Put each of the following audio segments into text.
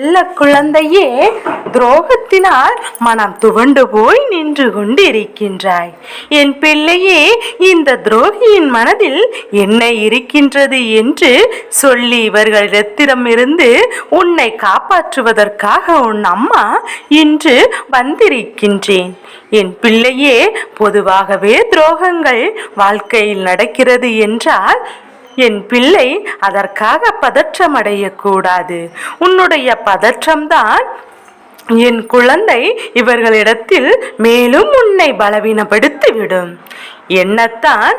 செல்ல குழந்தையே துரோகத்தினால் மனம் துவண்டு போய் நின்று கொண்டிருக்கின்றாய். என் பிள்ளையே இந்த துரோகியின் மனதில் என்ன இருக்கின்றது என்று சொல்லி இவர்களிடத்திடமிருந்து உன்னை காப்பாற்றுவதற்காக உன் அம்மா இன்று வந்திருக்கின்றேன். என் பிள்ளையே பொதுவாகவே துரோகங்கள் வாழ்க்கையில் நடக்கிறது என்றால் என் பிள்ளை அதற்காக பதற்றமடையக்கூடாது. உன்னுடைய பதற்றம்தான் என் குழந்தை இவர்களிடத்தில் மேலும் உன்னை பலவீனப்படுத்திவிடும். என்னத்தான்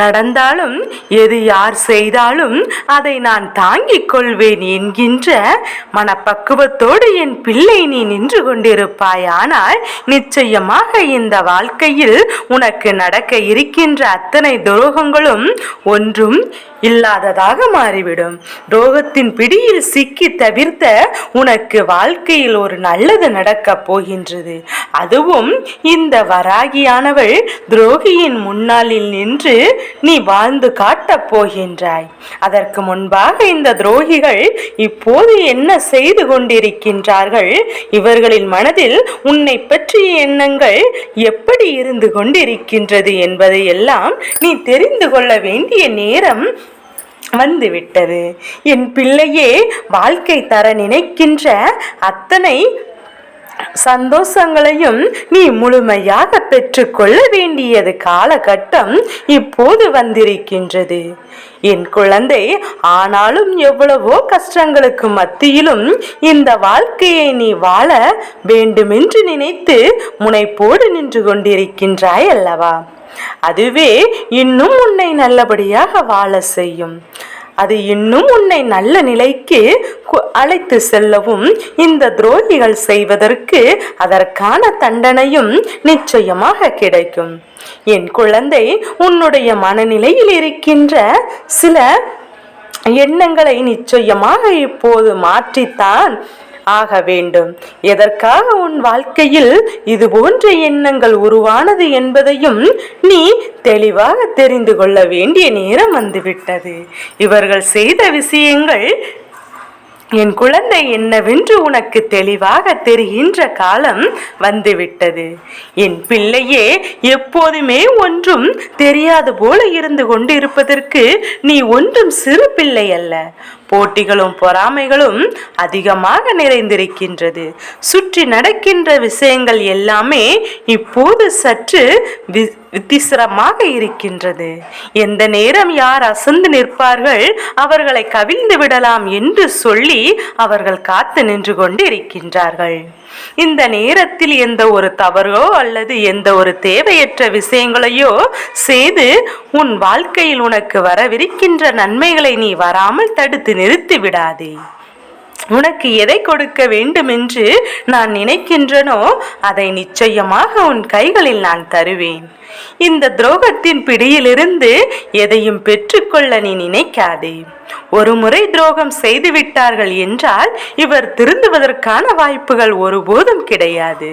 நடந்தாலும் எது யார் செய்தாலும் அதை நான் தாங்கிக் கொள்வேன் என்கின்ற மனப்பக்குவத்தோடு என் பிள்ளை நீ நின்று கொண்டிருப்பாய். ஆனால் நிச்சயமாக இந்த வாழ்க்கையில் உனக்கு நடக்க இருக்கின்ற அத்தனை துரோகங்களும் ஒன்றும் இல்லாததாக மாறிவிடும். துரோகத்தின் பிடியில் சிக்கி தவிர்த்த உனக்கு வாழ்க்கையில் ஒரு நல்லது நடக்கப் போகின்றது. அதுவும் இந்த வராகியானவள் துரோகியின் முன்னாளில் நின்று நீ வாழ்ந்து காட்டப் போகின்றாய். அதற்கு முன்பாக இந்த துரோகிகள் இப்போது என்ன செய்து கொண்டிருக்கின்றார்கள்? இவர்களின் மனதில் உன்னை பற்றிய எண்ணங்கள் எப்படி இருந்து கொண்டிருக்கின்றது என்பதை எல்லாம் நீ தெரிந்து கொள்ள வேண்டிய நேரம் வந்துவிட்டது. என் பிள்ளையே வாழ்க்கை தர நினைக்கின்ற அத்தனை சந்தோஷங்களையும் நீ முழுமையாக பெற்றுக்கொள்ள வேண்டியது காலகட்டம் இப்போது வந்திருக்கின்றது. என் குழந்தை ஆனாலும் எவ்வளவோ கஷ்டங்களுக்கு மத்தியிலும் இந்த வாழ்க்கையை நீ வாழ வேண்டுமென்று நினைத்து முனைப்போடு நின்று கொண்டிருக்கின்றாய் அல்லவா? அதுவே இன்னும் உன்னை நல்லபடியாக வாழ செய்யும். அது இன்னும் உன்னை நல்ல நிலைக்கு கு- அழைத்து செல்லவும் இந்த துரோகிகள் செய்வதற்கு அதற்கான தண்டனையும் நிச்சயமாக கிடைக்கும். என் குழந்தை உன்னுடைய மனநிலையில் இருக்கின்ற சில எண்ணங்களை நிச்சயமாக இப்போது மாற்றித்தான். ஆக வேண்டும். எதற்காக உன் வாழ்க்கையில் இது போன்ற எண்ணங்கள் உருவானது என்பதையும் நீ தெளிவாக தெரிந்து கொள்ள வேண்டிய நேரம் வந்துவிட்டது. இவர்கள் செய்த விஷயங்கள் என் குழந்தை என்னவென்று உனக்கு தெளிவாக தெரிகின்ற காலம் வந்துவிட்டது. என் பிள்ளையே எப்போதுமே ஒன்றும் தெரியாது போல இருந்து கொண்டிருப்பதற்கு நீ ஒன்றும் சிறு பிள்ளை அல்ல. போட்டிகளும் பொறாமைகளும் அதிகமாக நிறைந்திருக்கின்றது. சுற்றி நடக்கின்ற விஷயங்கள் எல்லாமே இப்போது சற்று வித்திசரமாக இருக்கின்றது. எந்த நேரம் யார் அசந்து நிற்பார்கள் அவர்களை கவிழ்ந்து விடலாம் என்று சொல்லி அவர்கள் காத்து நின்று கொண்டு இருக்கின்றார்கள். இந்த நேரத்தில் எந்த ஒரு தவறோ அல்லது எந்த ஒரு தேவையற்ற விஷயங்களையோ செய்து உன் வாழ்க்கையில் உனக்கு வரவிருக்கின்ற நன்மைகளை நீ வராமல் தடுத்து நிறுத்தி விடாதே. உனக்கு எதை கொடுக்க வேண்டும் என்று நான் நினைக்கின்றனோ அதை நிச்சயமாக உன் கைகளில் நான் தருவேன். இந்த துரோகத்தின் பிடியிலிருந்து எதையும் பெற்றுக்கொள்ள நீ நினைக்காதே. ஒரு முறை துரோகம் செய்து விட்டார்கள் என்றால் இவர் திருந்துவதற்கான வாய்ப்புகள் ஒருபோதும் கிடையாது.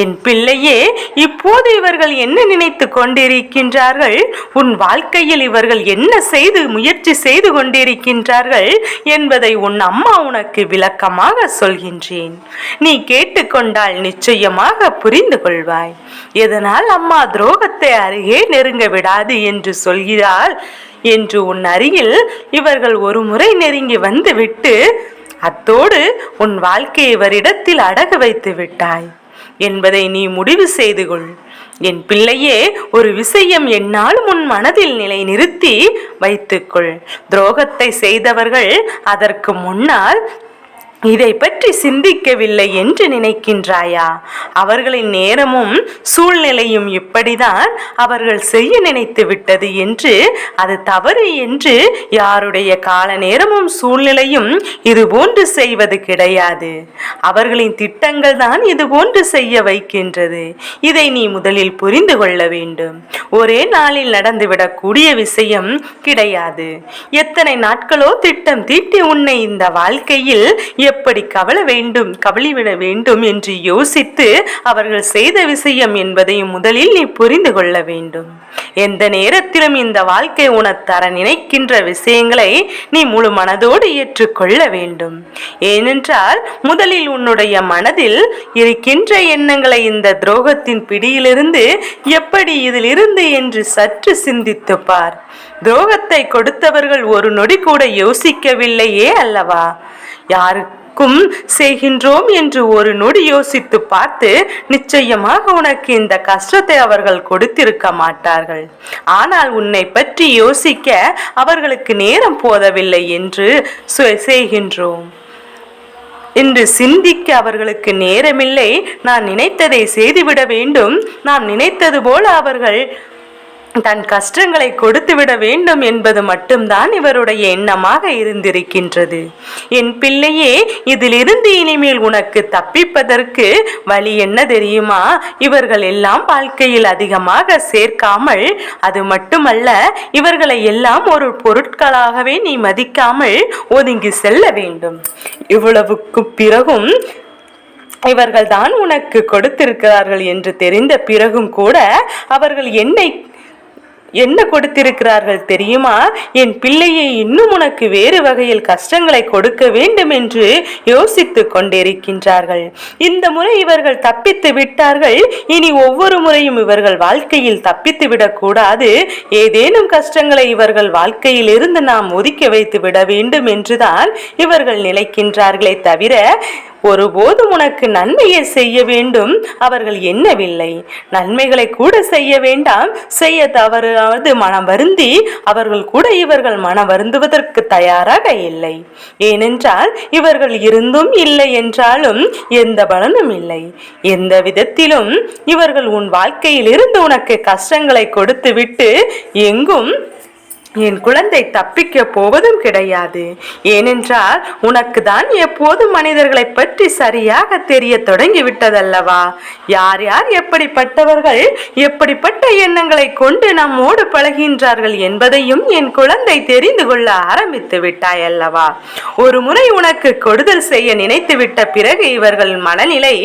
என் பிள்ளையே இப்போது இவர்கள் என்ன நினைத்து கொண்டிருக்கின்றார்கள்? உன் வாழ்க்கையில் இவர்கள் என்ன செய்து முயற்சி செய்து கொண்டிருக்கின்றார்கள் என்பதை உன் அம்மா உனக்கு விளக்கமாக சொல்கின்றேன். நீ கேட்டுக்கொண்டால் நிச்சயமாக புரிந்து கொள்வாய். எதனால் அம்மா துரோக துரோகத்தை அருகே நெருங்க விடாது என்று சொல்கிறாள் என்று உன் அருகில் இவர்கள் ஒரு முறை நெருங்கி வந்துவிட்டு அத்தோடு உன் வாழ்க்கையை வரிடத்தில் அடகு வைத்து விட்டாய். என்பதை நீ முடிவு செய்து கொள். என் பிள்ளையே ஒரு விஷயம் என்னாலும் உன் மனதில் நிலை நிறுத்தி வைத்துக்கொள் துரோகத்தை செய்தவர்கள் அதற்கு முன்னால் இதை பற்றி சிந்திக்கவில்லை என்று நினைக்கின்றாயா? அவர்களின் நேரமும் சூழ்நிலையும் இப்படிதான் அவர்கள் செய்ய நினைத்து விட்டது என்று அது தவறு என்று யாருடைய கால நேரமும் சூழ்நிலையும் இதுபோன்று செய்வது கிடையாது. அவர்களின் திட்டங்கள் தான் இது போன்று செய்ய வைக்கின்றது. இதை நீ முதலில் புரிந்து கொள்ள வேண்டும். ஒரே நாளில் நடந்துவிடக்கூடிய விஷயம் கிடையாது. எத்தனை நாட்களோ திட்டம் தீட்டி உன்னை இந்த வாழ்க்கையில் எப்படி கவல வேண்டும் கவலிவிட வேண்டும் என்று யோசித்து அவர்கள் செய்த விஷயம் என்பதையும் முதலில் நீ புரிந்து கொள்ள வேண்டும். எந்த நேரத்திலும் இந்த வாழ்க்கை உனக்கு தர நினைக்கின்ற விஷயங்களை நீ முழு மனதோடு ஏற்றுக்கொள்ள வேண்டும். ஏனென்றால் முதலில் உன்னுடைய மனதில் இருக்கின்ற எண்ணங்களை இந்த துரோகத்தின் பிடியிலிருந்து எப்படி இதிலிருந்து என்று சற்று சிந்தித்து பார். துரோகத்தை கொடுத்தவர்கள் ஒரு நொடி கூட யோசிக்கவில்லையே அல்லவா? யாருக்கு இருக்கும் செய்கின்றோம் என்று ஒரு நொடி யோசித்து பார்த்து நிச்சயமாக உனக்கு இந்த கஷ்டத்தை அவர்கள் கொடுத்திருக்க மாட்டார்கள். ஆனால் உன்னை பற்றி யோசிக்க அவர்களுக்கு நேரம் போதவில்லை என்று செய்கின்றோம். என்று சிந்திக்க அவர்களுக்கு நேரமில்லை. நான் நினைத்ததை செய்துவிட வேண்டும். நாம் நினைத்தது போல அவர்கள் தன் கஷ்டங்களை கொடுத்துவிட வேண்டும் என்பது மட்டும்தான் இவருடைய எண்ணமாக இருந்திருக்கின்றது. என் பிள்ளையே இதிலிருந்து இனிமேல் உனக்கு தப்பிப்பதற்கு வழி என்ன தெரியுமா? இவர்கள் எல்லாம் வாழ்க்கையில் அதிகமாக சேர்க்காமல் அது மட்டுமல்ல இவர்களை எல்லாம் ஒரு பொருட்களாகவே நீ மதிக்காமல் ஒதுங்கி செல்ல வேண்டும். இவ்வளவுக்கு பிறகும் இவர்கள் தான் உனக்கு கொடுத்திருக்கிறார்கள் என்று தெரிந்த பிறகும் கூட அவர்கள் என்னை என்ன கொடுத்திருக்கிறார்கள் தெரியுமா? என் பிள்ளையை இன்னும் உனக்கு வேறு வகையில் கஷ்டங்களை கொடுக்க வேண்டும் என்று யோசித்துக் கொண்டிருக்கின்றார்கள். இந்த முறை இவர்கள் தப்பித்து விட்டார்கள். இனி ஒவ்வொரு முறையும் இவர்கள் வாழ்க்கையில் தப்பித்து விடக்கூடாது. ஏதேனும் கஷ்டங்களை இவர்கள் வாழ்க்கையில் இருந்து நாம் ஒதுக்கி வைத்து விட வேண்டும் என்றுதான் இவர்கள் நிலைக்கின்றார்களே தவிர ஒருபோதும் உனக்கு நன்மையை செய்ய வேண்டும். அவர்கள் எண்ணவில்லை. நன்மைகளை கூட செய்ய வேண்டாம். செய்ய தவறாவது மனம் வருந்தி அவர்கள் கூட இவர்கள் மனம் வருந்துவதற்கு தயாராக இல்லை. ஏனென்றால் இவர்கள் இருந்தும் இல்லை என்றாலும் எந்த பலனும் இல்லை. எந்த விதத்திலும் இவர்கள் உன் வாழ்க்கையில் இருந்து உனக்கு கஷ்டங்களை கொடுத்துவிட்டு எங்கும் என் குழந்தை தப்பிக்க போவதும் கிடையாது. ஏனென்றால் உனக்கு தான் எப்போதும் மனிதர்களை பற்றி சரியாக தெரிய தொடங்கி விட்டதல்லவா யார் யார் எப்படிப்பட்டவர்கள் எப்படிப்பட்ட எண்ணங்களை கொண்டு நம்மோடு பழகின்றார்கள் என்பதையும் என் குழந்தை தெரிந்து கொள்ள ஆரம்பித்து விட்டாய் அல்லவா ஒரு முறை உனக்கு கொடுதல் செய்ய நினைத்து விட்ட பிறகு இவர்கள் மனநிலை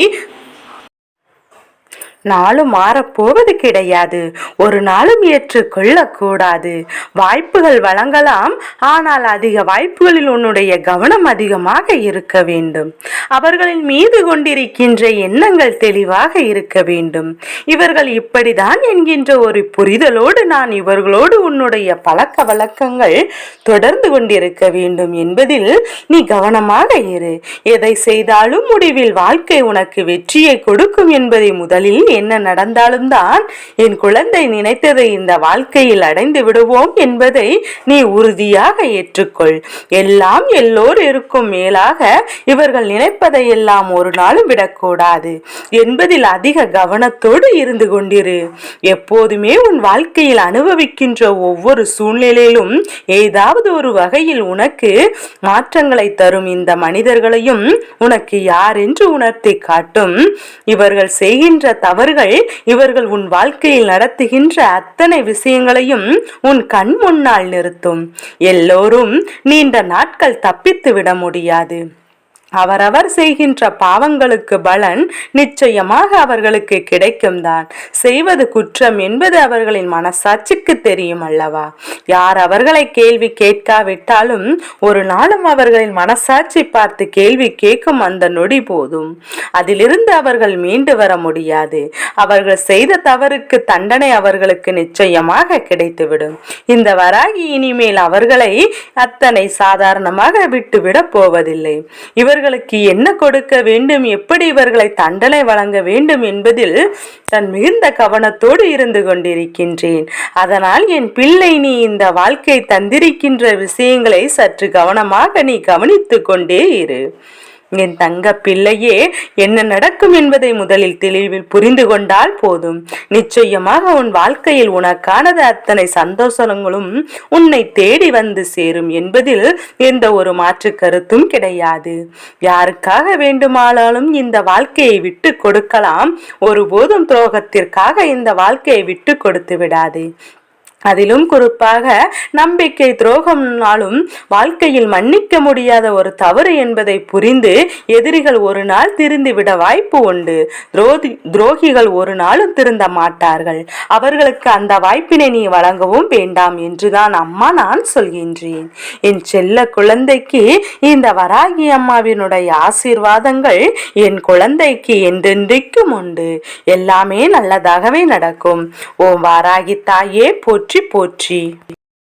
நாளும் மாறப்போவது கிடையாது. ஒரு நாளும் ஏற்றுக்கொள்ளக்கூடாது. வாய்ப்புகள் வழங்கலாம். ஆனால் அதிக வாய்ப்புகளில் உன்னுடைய கவனம் அதிகமாக இருக்க வேண்டும். அவர்களின் மீது கொண்டிருக்கின்ற எண்ணங்கள் தெளிவாக இருக்க வேண்டும். இவர்கள் இப்படிதான் என்கின்ற ஒரு புரிதலோடு நான் இவர்களோடு உன்னுடைய பழக்க வழக்கங்கள் தொடர்ந்து கொண்டிருக்க வேண்டும் என்பதில் நீ கவனமாக இரு. எதை செய்தாலும் முடிவில் வாழ்க்கை உனக்கு வெற்றியை கொடுக்கும் என்பதை முதலில் என்ன நடந்தாலும் தான் என் குழந்தை நினைத்ததை இந்த வாழ்க்கையில் அடைந்து விடுவோம் என்பதை நீ உறுதியாக ஏற்றுக்கொள். எல்லாம் எல்லோர் இருக்கும் மேலாக இவர்கள் நினைப்பதை எல்லாம் ஒரு நாளும் விடக்கூடாது. என்பதில் அதிக கவனத்தோடு இருந்து கொண்டிரு. எப்போதுமே உன் வாழ்க்கையில் அனுபவிக்கின்ற ஒவ்வொரு சூழ்நிலையிலும் ஏதாவது ஒரு வகையில் உனக்கு மாற்றங்களை தரும் இந்த மனிதர்களையும் உனக்கு யார் என்று உணர்த்தி காட்டும். இவர்கள் செய்கின்ற அவர்கள் இவர்கள் உன் வாழ்க்கையில் நடத்துகின்ற அத்தனை விஷயங்களையும் உன் கண் முன்னால் நிறுத்தும். எல்லோரும் நீண்ட நாட்கள் தப்பித்து விட முடியாது. அவரவர் செய்கின்ற பாவங்களுக்கு பலன் நிச்சயமாக அவர்களுக்கு கிடைக்கும் தான் செய்வது குற்றம் என்பது அவர்களின் மனசாட்சிக்கு தெரியும் அல்லவா? யார் அவர்களை கேள்வி கேட்காவிட்டாலும் ஒரு நாளும் அவர்களின் மனசாட்சி பார்த்து கேள்வி கேட்கும் அந்த நொடி போதும். அதிலிருந்து அவர்கள் மீண்டு வர முடியாது. அவர்கள் செய்த தவறுக்கு தண்டனை அவர்களுக்கு நிச்சயமாக கிடைத்துவிடும். இந்த வராகி இனிமேல் அவர்களை அத்தனை சாதாரணமாக விட்டுவிடப் போவதில்லை. இவர் இவர்களுக்கு என்ன கொடுக்க வேண்டும்? எப்படி இவர்களை தண்டனை வழங்க வேண்டும் என்பதில் தன் மிகுந்த கவனத்தோடு இருந்து கொண்டிருக்கின்றேன். அதனால் என் பிள்ளை நீ இந்த வாழ்க்கை தந்திருக்கின்ற விஷயங்களை சற்று கவனமாக நீ கவனித்து கொண்டே இரு. என் தங்க பிள்ளையே என்ன நடக்கும் என்பதை முதலில் தெளிவில் புரிந்து கொண்டால் போதும். நிச்சயமாக உன் வாழ்க்கையில் உனக்கானது அத்தனை சந்தோஷங்களும் உன்னை தேடி வந்து சேரும் என்பதில் எந்த ஒரு மாற்று கருத்தும் கிடையாது. யாருக்காக வேண்டுமானாலும் இந்த வாழ்க்கையை விட்டு கொடுக்கலாம். ஒருபோதும் துரோகத்திற்காக இந்த வாழ்க்கையை விட்டு கொடுத்து விடாதே. அதிலும் குறிப்பாக நம்பிக்கை துரோகம்னாலும் வாழ்க்கையில் மன்னிக்க முடியாத ஒரு தவறு என்பதை புரிந்து எதிரிகள் ஒரு நாள் திருந்திவிட வாய்ப்பு உண்டு. துரோதி துரோகிகள் ஒரு நாளும் திருந்த மாட்டார்கள். அவர்களுக்கு அந்த வாய்ப்பினை நீ வழங்கவும் வேண்டாம் என்றுதான் அம்மா நான் சொல்கின்றேன். என் செல்ல குழந்தைக்கு இந்த வராகி அம்மாவினுடைய ஆசீர்வாதங்கள் என் குழந்தைக்கு என்றென்றைக்கும் உண்டு. எல்லாமே நல்லதாகவே நடக்கும். ஓ வாராகி தாயே போற்றி போற்றி